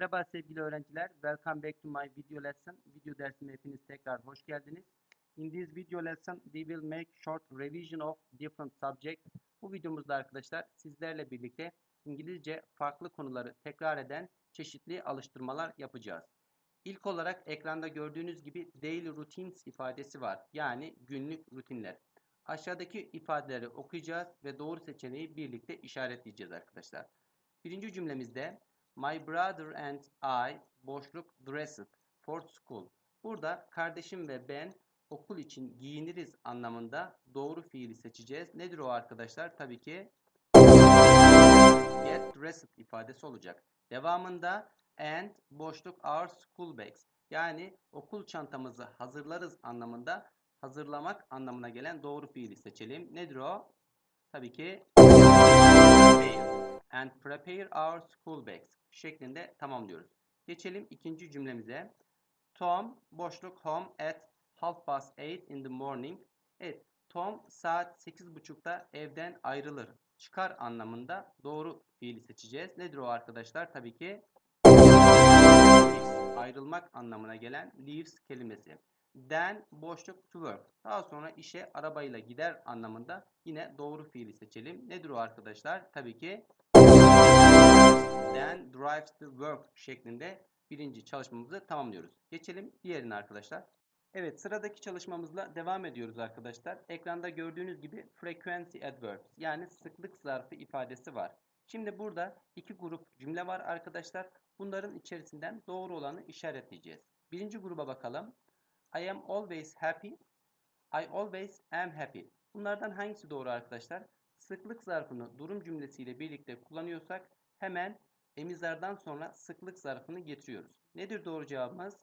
Merhaba sevgili öğrenciler. Welcome back to my video lesson. Video dersime hepiniz tekrar hoş geldiniz. In this video lesson, we will make short revision of different subjects. Bu videomuzda arkadaşlar sizlerle birlikte İngilizce farklı konuları tekrar eden çeşitli alıştırmalar yapacağız. İlk olarak ekranda gördüğünüz gibi daily routines ifadesi var. Yani günlük rutinler. Aşağıdaki ifadeleri okuyacağız ve doğru seçeneği birlikte işaretleyeceğiz arkadaşlar. Birinci cümlemizde My brother and I boşluk dressed for school. Burada kardeşim ve ben okul için giyiniriz anlamında doğru fiili seçeceğiz. Nedir o arkadaşlar? Tabii ki get dressed ifadesi olacak. Devamında and boşluk our school bags. Yani okul çantamızı hazırlarız anlamında hazırlamak anlamına gelen doğru fiili seçelim. Nedir o? Tabii ki and prepare our school bags şeklinde tamamlıyoruz. Geçelim ikinci cümlemize. Tom boşluk home at half past eight in the morning. Evet, Tom saat 8.30'da evden ayrılır. Çıkar anlamında doğru fiili seçeceğiz. Nedir o arkadaşlar? Tabii ki ayrılmak anlamına gelen leaves kelimesi. Then boşluk to work. Daha sonra işe arabayla gider anlamında yine doğru fiili seçelim. Nedir o arkadaşlar? Tabii ki then drives to work şeklinde birinci çalışmamızı tamamlıyoruz. Geçelim diğerine arkadaşlar. Evet sıradaki çalışmamızla devam ediyoruz arkadaşlar. Ekranda gördüğünüz gibi frequency adverbs yani sıklık zarfı ifadesi var. Şimdi burada iki grup cümle var arkadaşlar. Bunların içerisinden doğru olanı işaretleyeceğiz. Birinci gruba bakalım. I am always happy. I always am happy. Bunlardan hangisi doğru arkadaşlar? Sıklık zarfını durum cümlesiyle birlikte kullanıyorsak hemen emizlerden sonra sıklık zarfını getiriyoruz. Nedir doğru cevabımız?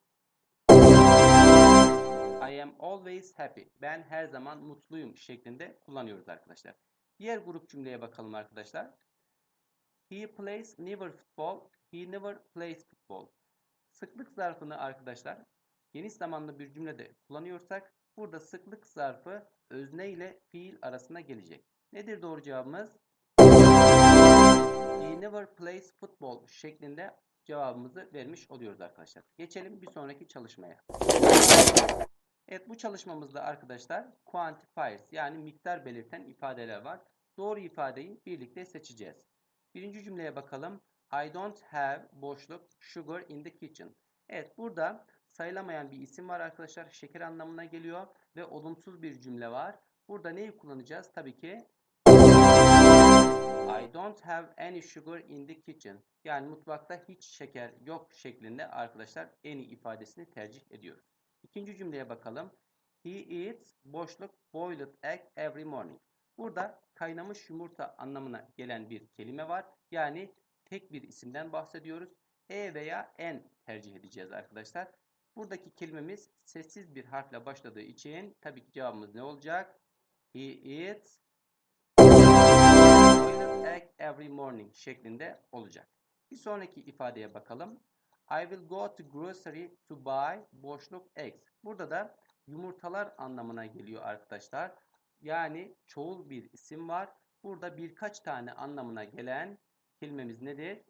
I am always happy. Ben her zaman mutluyum şeklinde kullanıyoruz arkadaşlar. Diğer grup cümleye bakalım arkadaşlar. He plays never football. He never plays football. Sıklık zarfını arkadaşlar geniş zamanlı bir cümlede kullanıyorsak burada sıklık zarfı özne ile fiil arasında gelecek. Nedir doğru cevabımız? Never plays football şeklinde cevabımızı vermiş oluyoruz arkadaşlar. Geçelim bir sonraki çalışmaya. Evet bu çalışmamızda arkadaşlar quantifiers yani miktar belirten ifadeler var. Doğru ifadeyi birlikte seçeceğiz. Birinci cümleye bakalım. I don't have boşluk sugar in the kitchen. Evet burada sayılamayan bir isim var arkadaşlar. Şeker anlamına geliyor ve olumsuz bir cümle var. Burada neyi kullanacağız? Tabii ki I don't have any sugar in the kitchen. Yani mutfakta hiç şeker yok şeklinde arkadaşlar any ifadesini tercih ediyoruz. İkinci cümleye bakalım. He eats boşluk boiled egg every morning. Burada kaynamış yumurta anlamına gelen bir kelime var. Yani tek bir isimden bahsediyoruz. E veya N tercih edeceğiz arkadaşlar. Buradaki kelimemiz sessiz bir harfle başladığı için tabii ki cevabımız ne olacak? He eats boiled egg every morning şeklinde olacak. Bir sonraki ifadeye bakalım. I will go to grocery to buy boşluk eggs. Burada da yumurtalar anlamına geliyor arkadaşlar. Yani çoğul bir isim var. Burada birkaç tane anlamına gelen kelimemiz nedir?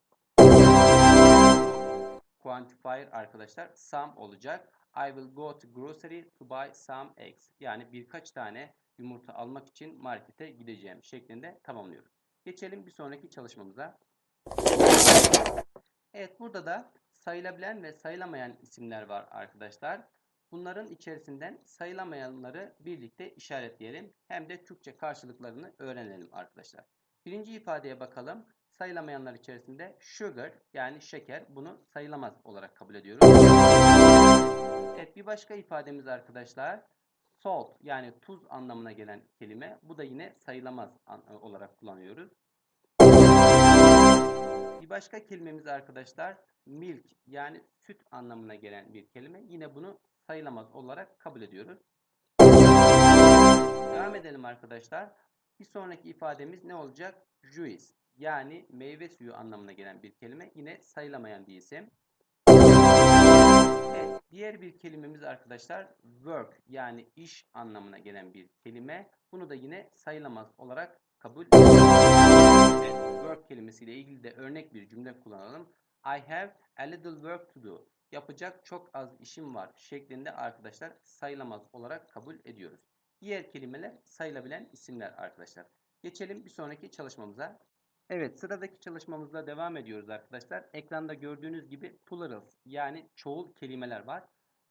Quantifier arkadaşlar some olacak. I will go to grocery to buy some eggs. Yani birkaç tane yumurta almak için markete gideceğim şeklinde tamamlıyoruz. Geçelim bir sonraki çalışmamıza. Evet burada da sayılabilen ve sayılamayan isimler var arkadaşlar. Bunların içerisinden sayılamayanları birlikte işaretleyelim. Hem de Türkçe karşılıklarını öğrenelim arkadaşlar. Birinci ifadeye bakalım. Sayılamayanlar içerisinde sugar yani şeker bunu sayılamaz olarak kabul ediyoruz. Evet bir başka ifademiz arkadaşlar salt yani tuz anlamına gelen kelime. Bu da yine sayılamaz olarak kullanıyoruz. Bir başka kelimemiz arkadaşlar milk yani süt anlamına gelen bir kelime. Yine bunu sayılamaz olarak kabul ediyoruz. Devam edelim arkadaşlar. Bir sonraki ifademiz ne olacak? Juice yani meyve suyu anlamına gelen bir kelime. Yine sayılamayan bir isim. Evet, diğer bir kelimemiz arkadaşlar work yani iş anlamına gelen bir kelime. Bunu da yine sayılamaz olarak kabul ediyoruz. Evet, work kelimesiyle ilgili de örnek bir cümle kullanalım. I have a little work to do. Yapacak çok az işim var şeklinde arkadaşlar sayılamaz olarak kabul ediyoruz. Diğer kelimeler sayılabilen isimler arkadaşlar. Geçelim bir sonraki çalışmamıza. Evet sıradaki çalışmamızla devam ediyoruz arkadaşlar. Ekranda gördüğünüz gibi plurals yani çoğul kelimeler var.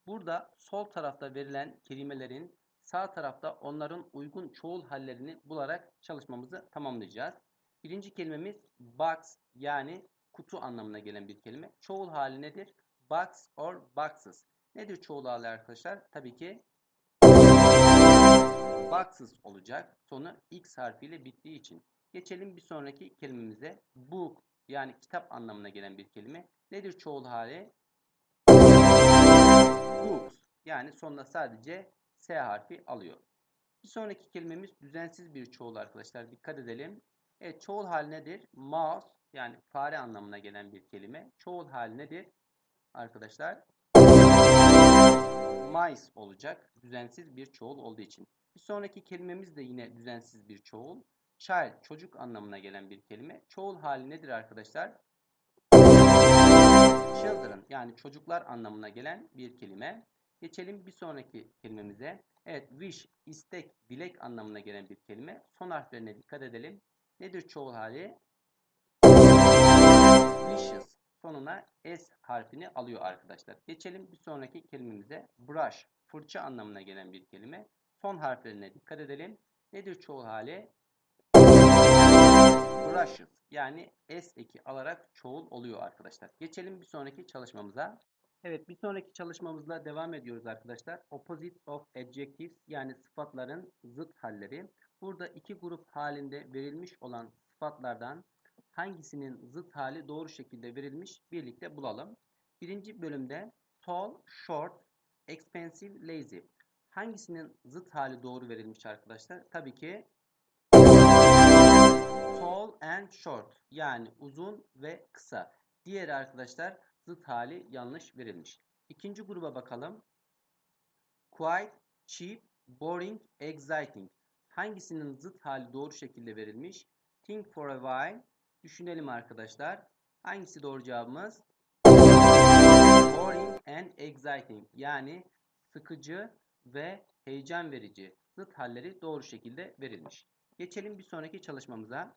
Burada sol tarafta verilen kelimelerin sağ tarafta onların uygun çoğul hallerini bularak çalışmamızı tamamlayacağız. Birinci kelimemiz box yani kutu anlamına gelen bir kelime. Çoğul hali nedir? Box or boxes. Nedir çoğul hali arkadaşlar? Tabii ki boxes olacak. Sonu x harfiyle bittiği için. Geçelim bir sonraki kelimemize. Book yani kitap anlamına gelen bir kelime. Nedir çoğul hali? Books yani sonuna sadece S harfi alıyor. Bir sonraki kelimemiz düzensiz bir çoğul arkadaşlar. Dikkat edelim. Evet çoğul hali nedir? Mouse yani fare anlamına gelen bir kelime. Çoğul hali nedir? Arkadaşlar mice olacak. Düzensiz bir çoğul olduğu için. Bir sonraki kelimemiz de yine düzensiz bir çoğul. Child çocuk anlamına gelen bir kelime. Çoğul hali nedir arkadaşlar? Children yani çocuklar anlamına gelen bir kelime. Geçelim bir sonraki kelimemize. Evet wish istek, dilek anlamına gelen bir kelime. Son harflerine dikkat edelim. Nedir çoğul hali? Wishes sonuna S harfini alıyor arkadaşlar. Geçelim bir sonraki kelimemize. Brush fırça anlamına gelen bir kelime. Son harflerine dikkat edelim. Nedir çoğul hali? Brushes yani S eki alarak çoğul oluyor arkadaşlar. Geçelim bir sonraki çalışmamıza. Evet bir sonraki çalışmamızla devam ediyoruz arkadaşlar. Opposites of adjectives yani sıfatların zıt halleri. Burada iki grup halinde verilmiş olan sıfatlardan hangisinin zıt hali doğru şekilde verilmiş birlikte bulalım. Birinci bölümde tall, short, expensive, lazy. Hangisinin zıt hali doğru verilmiş arkadaşlar? Tabii ki tall and short yani uzun ve kısa. Diğeri arkadaşlar zıt hali yanlış verilmiş. İkinci gruba bakalım. Quite, cheap, boring, exciting. Hangisinin zıt hali doğru şekilde verilmiş? Think for a while. Düşünelim arkadaşlar. Hangisi doğru cevabımız? Boring and exciting. Yani sıkıcı ve heyecan verici zıt halleri doğru şekilde verilmiş. Geçelim bir sonraki çalışmamıza.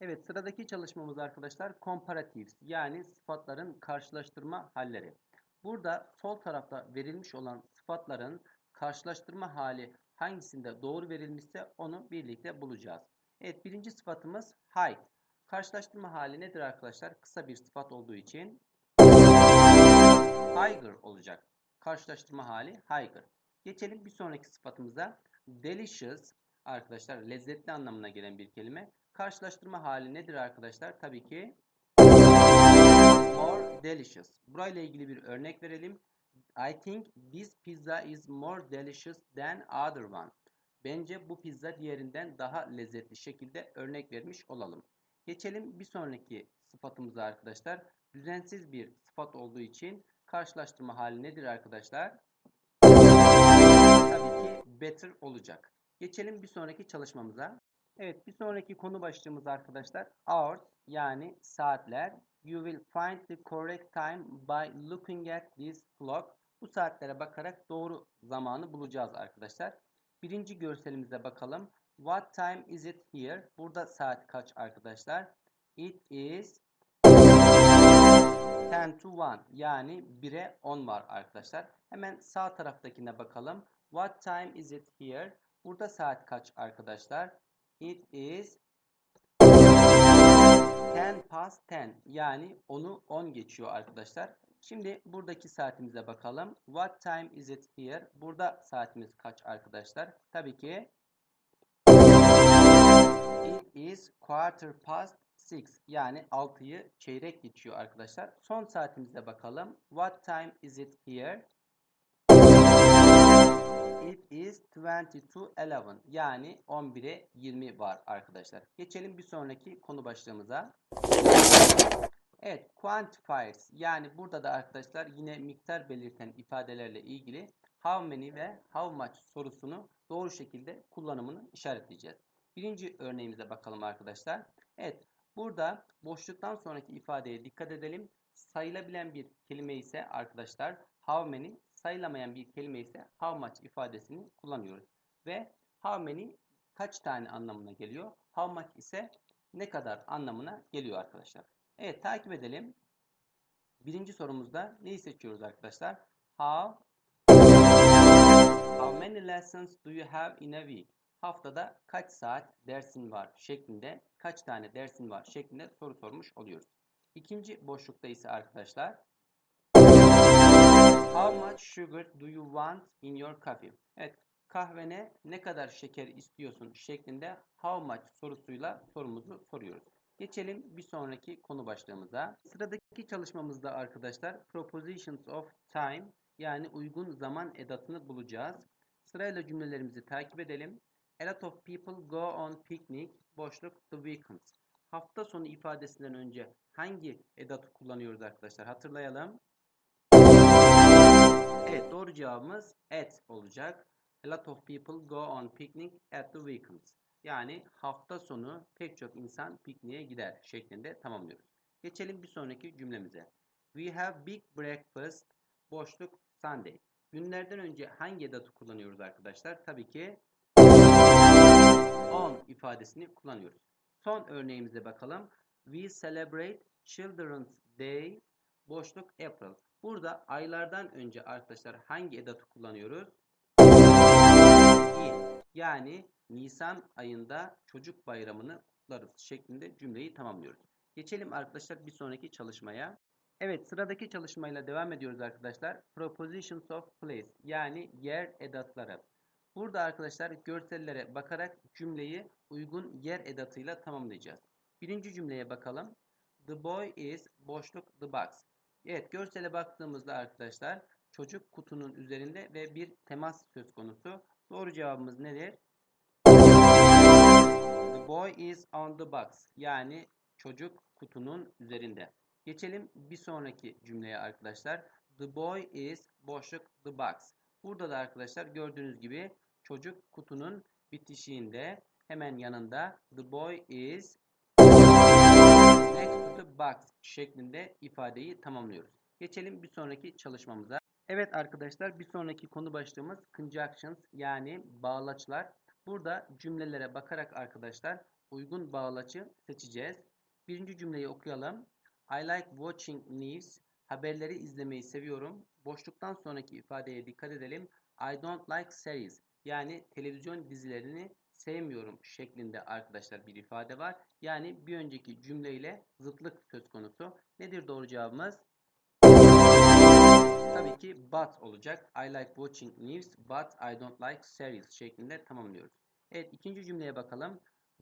Evet sıradaki çalışmamız arkadaşlar comparatives yani sıfatların karşılaştırma halleri. Burada sol tarafta verilmiş olan sıfatların karşılaştırma hali hangisinde doğru verilmişse onu birlikte bulacağız. Evet birinci sıfatımız height. Karşılaştırma hali nedir arkadaşlar? Kısa bir sıfat olduğu için higher olacak. Karşılaştırma hali higher. Geçelim bir sonraki sıfatımıza. Delicious arkadaşlar lezzetli anlamına gelen bir kelime. Karşılaştırma hali nedir arkadaşlar? Tabii ki more delicious. Burayla ilgili bir örnek verelim. I think this pizza is more delicious than other one. Bence bu pizza diğerinden daha lezzetli şekilde örnek vermiş olalım. Geçelim bir sonraki sıfatımıza arkadaşlar. Düzensiz bir sıfat olduğu için karşılaştırma hali nedir arkadaşlar? Tabii ki better olacak. Geçelim bir sonraki çalışmamıza. Evet bir sonraki konu başlığımız arkadaşlar hours yani saatler. You will find the correct time by looking at this clock. Bu saatlere bakarak doğru zamanı bulacağız arkadaşlar. Birinci görselimize bakalım. What time is it here? Burada saat kaç arkadaşlar? It is 10 to 1 yani 1'e 10 var arkadaşlar. Hemen sağ taraftakine bakalım. What time is it here? Burada saat kaç arkadaşlar? It is 10 past 10 yani 10'u 10 geçiyor arkadaşlar. Şimdi buradaki saatimize bakalım. What time is it here? Burada saatimiz kaç arkadaşlar? Tabii ki it is quarter past 6 yani 6'yı çeyrek geçiyor arkadaşlar. Son saatimize bakalım. What time is it here? It is 20 to 11 yani 11'e 20 var arkadaşlar. Geçelim bir sonraki konu başlığımıza. Evet, quantifiers yani burada da arkadaşlar yine miktar belirten ifadelerle ilgili how many ve how much sorusunu doğru şekilde kullanımını işaretleyeceğiz. Birinci örneğimize bakalım arkadaşlar. Evet, burada boşluktan sonraki ifadeye dikkat edelim. sayılabilen bir kelime ise arkadaşlar how many, sayılamayan bir kelime ise how much ifadesini kullanıyoruz. Ve how many kaç tane anlamına geliyor. How much ise ne kadar anlamına geliyor arkadaşlar. Evet takip edelim. Birinci sorumuzda neyi seçiyoruz arkadaşlar? How How many lessons do you have in a week? Haftada kaç saat dersin var şeklinde, kaç tane dersin var şeklinde soru sormuş oluyoruz. İkinci boşlukta ise arkadaşlar How much sugar do you want in your coffee? Evet, kahvene ne kadar şeker istiyorsun şeklinde how much sorusuyla sorumuzu soruyoruz. Geçelim bir sonraki konu başlığımıza. Sıradaki çalışmamızda arkadaşlar propositions of time yani uygun zaman edatını bulacağız. Sırayla cümlelerimizi takip edelim. A lot of people go on picnic boşluk the weekends. Hafta sonu ifadesinden önce hangi edatı kullanıyoruz arkadaşlar? Hatırlayalım. Evet doğru cevabımız at olacak. A lot of people go on picnic at the weekends. Yani hafta sonu pek çok insan pikniğe gider şeklinde tamamlıyoruz. Geçelim bir sonraki cümlemize. We have big breakfast boşluk Sunday. Günlerden önce hangi edatı kullanıyoruz arkadaşlar? Tabii ki on ifadesini kullanıyoruz. Son örneğimize bakalım. We celebrate Children's Day boşluk April. Burada aylardan önce arkadaşlar hangi edatı kullanıyoruz? Yani Nisan ayında çocuk bayramını kutlarız şeklinde cümleyi tamamlıyoruz. Geçelim arkadaşlar bir sonraki çalışmaya. Evet sıradaki çalışmayla devam ediyoruz arkadaşlar. Propositions of place yani yer edatları. Burada arkadaşlar görsellere bakarak cümleyi uygun yer edatıyla tamamlayacağız. Birinci cümleye bakalım. The boy is boşluk the box. Evet görsele baktığımızda arkadaşlar çocuk kutunun üzerinde ve bir temas söz konusu. Doğru cevabımız nedir? Boy is on the box. Yani çocuk kutunun üzerinde. Geçelim bir sonraki cümleye arkadaşlar. The boy is boşluk the box. Burada da arkadaşlar gördüğünüz gibi çocuk kutunun bitişiğinde hemen yanında the boy is next to the box şeklinde ifadeyi tamamlıyoruz. Geçelim bir sonraki çalışmamıza. Evet arkadaşlar bir sonraki konu başlığımız conjunctions yani bağlaçlar. Burada cümlelere bakarak arkadaşlar uygun bağlaçı seçeceğiz. Birinci cümleyi okuyalım. I like watching news. Haberleri izlemeyi seviyorum. Boşluktan sonraki ifadeye dikkat edelim. I don't like series. Yani televizyon dizilerini sevmiyorum şeklinde arkadaşlar bir ifade var. Yani bir önceki cümleyle zıtlık söz konusu. Nedir doğru cevabımız? Tabii ki but olacak. I like watching news but I don't like series şeklinde tamamlıyoruz. Evet ikinci cümleye bakalım.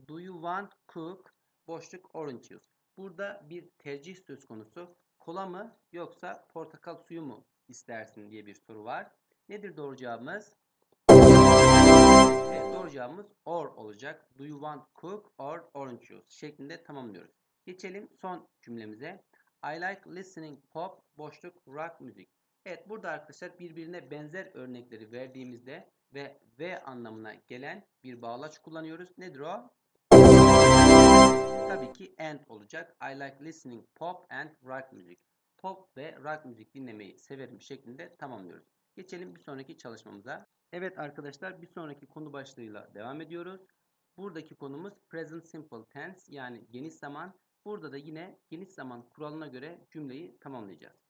Do you want cook boşluk orange juice. Burada bir tercih söz konusu. Kola mı yoksa portakal suyu mu istersin diye bir soru var. Nedir doğru cevabımız? Evet doğru cevabımız or olacak. Do you want cook or orange juice şeklinde tamamlıyoruz. Geçelim son cümlemize. I like listening pop boşluk rock müzik. Evet burada arkadaşlar birbirine benzer örnekleri verdiğimizde ve V anlamına gelen bir bağlaç kullanıyoruz. Nedir o? Tabii ki and olacak. I like listening pop and rock müzik. Pop ve rock müzik dinlemeyi severim şeklinde tamamlıyoruz. Geçelim bir sonraki çalışmamıza. Evet arkadaşlar bir sonraki konu başlığıyla devam ediyoruz. Buradaki konumuz present simple tense yani geniş zaman. Burada da yine geniş zaman kuralına göre cümleyi tamamlayacağız.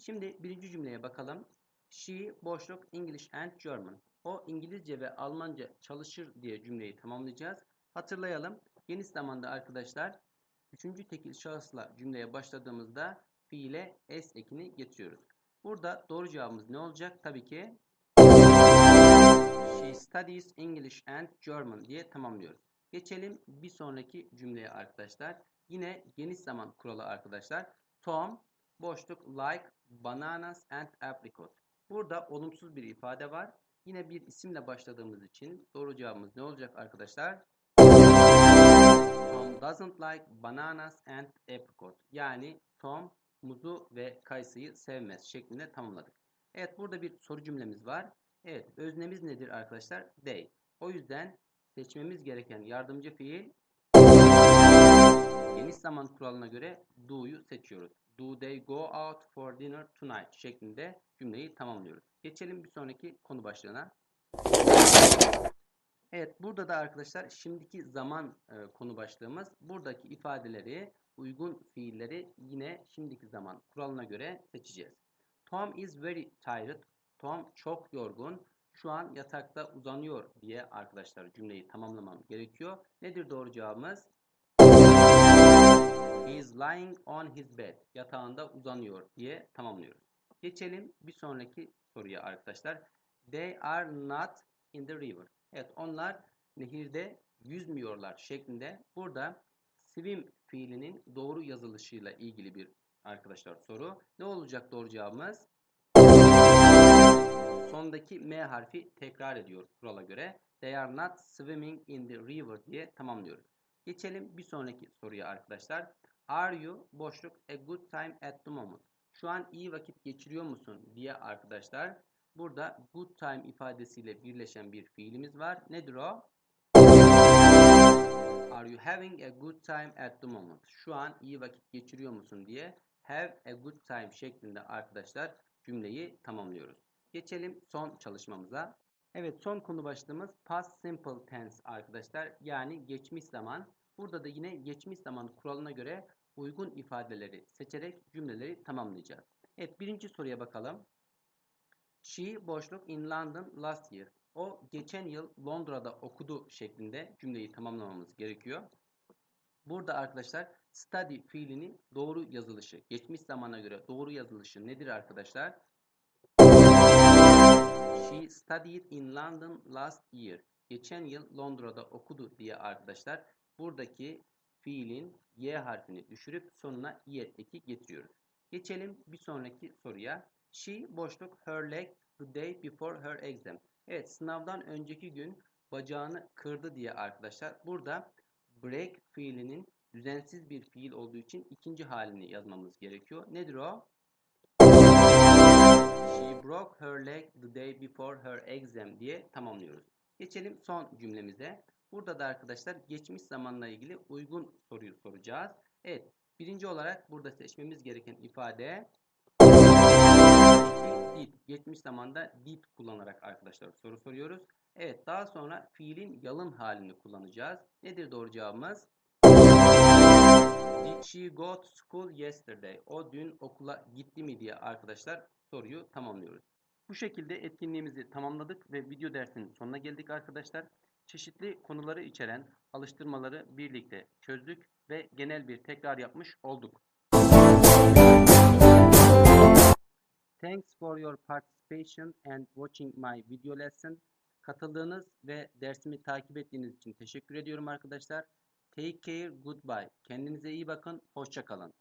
Şimdi birinci cümleye bakalım. She boşluk English and German. O İngilizce ve Almanca çalışır diye cümleyi tamamlayacağız. Hatırlayalım. Geniş zamanda arkadaşlar üçüncü tekil şahısla cümleye başladığımızda fiile s ekini getiriyoruz. Burada doğru cevabımız ne olacak? Tabii ki She studies English and German diye tamamlıyoruz. Geçelim bir sonraki cümleye arkadaşlar. Yine geniş zaman kuralı arkadaşlar. Tom boşluk like bananas and apricot. Burada olumsuz bir ifade var. Yine bir isimle başladığımız için doğru cevabımız ne olacak arkadaşlar? Tom doesn't like bananas and apricot. Yani Tom muzu ve kayısıyı sevmez şeklinde tamamladık. Evet burada bir soru cümlemiz var. Evet öznemiz nedir arkadaşlar? They. O yüzden seçmemiz gereken yardımcı fiil geniş zaman kuralına göre do'yu seçiyoruz. Do they go out for dinner tonight şeklinde cümleyi tamamlıyoruz. Geçelim bir sonraki konu başlığına. Evet burada da arkadaşlar şimdiki zaman e, konu başlığımız. Buradaki ifadeleri uygun fiilleri yine şimdiki zaman kuralına göre seçeceğiz. Tom is very tired. Tom çok yorgun. Şu an yatakta uzanıyor diye arkadaşlar cümleyi tamamlamam gerekiyor. Nedir doğru cevabımız? He is lying on his bed. Yatağında uzanıyor diye tamamlıyoruz. Geçelim bir sonraki soruya arkadaşlar. They are not in the river. Evet onlar nehirde yüzmüyorlar şeklinde. Burada swim fiilinin doğru yazılışıyla ilgili bir arkadaşlar soru. Ne olacak doğru cevabımız? Sondaki M harfi tekrar ediyor kurala göre. They are not swimming in the river diye tamamlıyoruz. Geçelim bir sonraki soruya arkadaşlar. Are you boşluk a good time at the moment? Şu an iyi vakit geçiriyor musun diye arkadaşlar. Burada good time ifadesiyle birleşen bir fiilimiz var. Nedir o? Are you having a good time at the moment? Şu an iyi vakit geçiriyor musun diye have a good time şeklinde arkadaşlar cümleyi tamamlıyoruz. Geçelim son çalışmamıza. Evet son konu başlığımız past simple tense arkadaşlar. Yani geçmiş zaman. Burada da yine geçmiş zaman kuralına göre uygun ifadeleri seçerek cümleleri tamamlayacağız. Evet birinci soruya bakalım. She boşluk in London last year. O geçen yıl Londra'da okudu şeklinde cümleyi tamamlamamız gerekiyor. Burada arkadaşlar study fiilinin doğru yazılışı, geçmiş zamana göre doğru yazılışı nedir arkadaşlar? She studied in London last year. Geçen yıl Londra'da okudu diye arkadaşlar buradaki fiilin y harfini düşürüp sonuna yer eki getiriyoruz. Geçelim bir sonraki soruya. She boşluk her leg the day before her exam. Evet sınavdan önceki gün bacağını kırdı diye arkadaşlar. Burada break fiilinin düzensiz bir fiil olduğu için ikinci halini yazmamız gerekiyor. Nedir o? She broke her leg the day before her exam diye tamamlıyoruz. Geçelim son cümlemize. Burada da arkadaşlar geçmiş zamanla ilgili uygun soruyu soracağız. Evet birinci olarak burada seçmemiz gereken ifade did. Geçmiş zamanda did kullanarak arkadaşlar soru soruyoruz. Evet daha sonra fiilin yalın halini kullanacağız. Nedir doğru cevabımız? Did she go to school yesterday? O dün okula gitti mi diye arkadaşlar soruyu tamamlıyoruz. Bu şekilde etkinliğimizi tamamladık ve video dersinin sonuna geldik arkadaşlar. Çeşitli konuları içeren alıştırmaları birlikte çözdük ve genel bir tekrar yapmış olduk. Thanks for your participation and watching my video lesson. Katıldığınız ve dersimi takip ettiğiniz için teşekkür ediyorum arkadaşlar. Take care, goodbye. Kendinize iyi bakın, hoşça kalın.